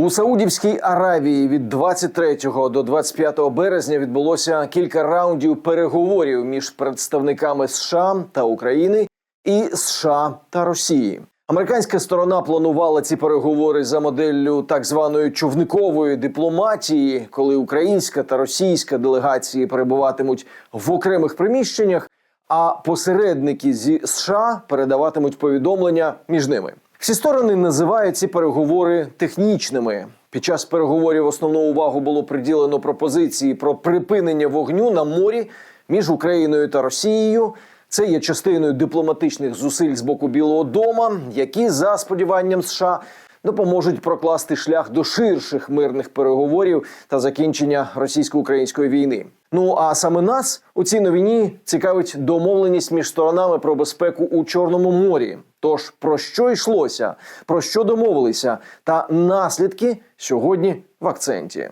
У Саудівській Аравії від 23 до 25 березня відбулося кілька раундів переговорів між представниками США та України і США та Росії. Американська сторона планувала ці переговори за моделлю так званої човникової дипломатії, коли українська та російська делегації перебуватимуть в окремих приміщеннях, а посередники зі США передаватимуть повідомлення між ними. Всі сторони називають ці переговори технічними. Під час переговорів основну увагу було приділено пропозиції про припинення вогню на морі між Україною та Росією. Це є частиною дипломатичних зусиль з боку Білого Дома, які за сподіванням США допоможуть прокласти шлях до ширших мирних переговорів та закінчення російсько-української війни. Ну а саме нас у цій новині цікавить домовленість між сторонами про безпеку у Чорному морі. Тож про що йшлося, про що домовилися, та наслідки сьогодні в акценті.